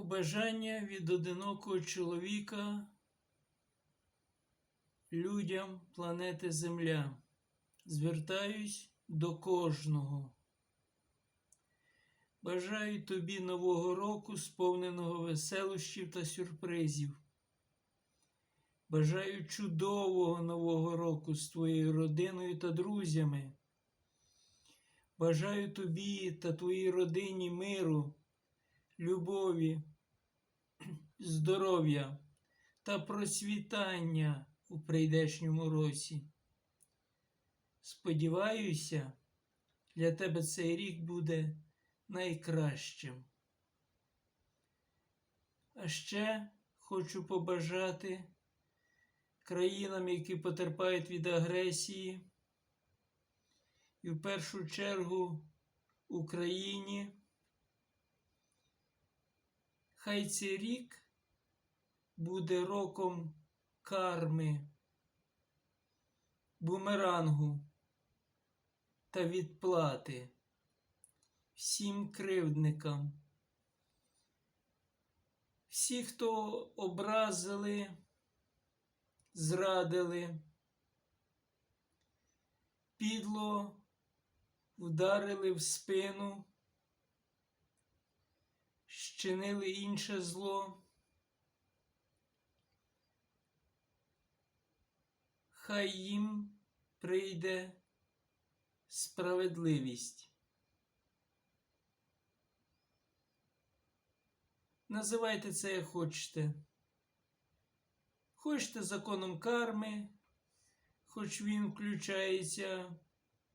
Побажання від одинокого чоловіка людям планети Земля. Звертаюсь до кожного. Бажаю тобі нового року, сповненого веселощів та сюрпризів. Бажаю чудового нового року з твоєю родиною та друзями. Бажаю тобі та твоїй родині миру, любові, здоров'я та процвітання у прийдешньому році. Сподіваюся, для тебе цей рік буде найкращим. А ще хочу побажати країнам, які потерпають від агресії, і в першу чергу Україні. Хай цей рік буде роком карми, бумерангу та відплати всім кривдникам. Всі, хто образили, зрадили, підло вдарили в спину, щинили інше зло. Хай їм прийде справедливість. Називайте це як хочете. Хочете законом карми, хоч він включається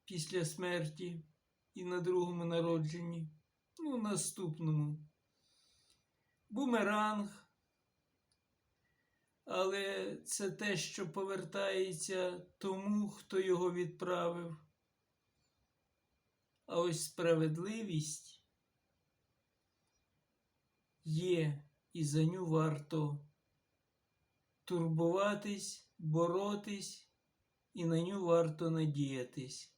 після смерті і на другому народженні, ну, наступному. Бумеранг. Але це те, що повертається тому, хто його відправив. А ось справедливість є, і за ню варто турбуватись, боротись, і на ню варто надіятись.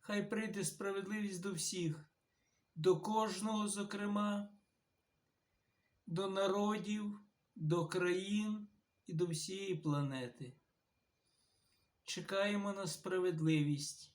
Хай прийде справедливість до всіх, до кожного, зокрема, до народів, до країн і до всієї планети. Чекаємо на справедливість.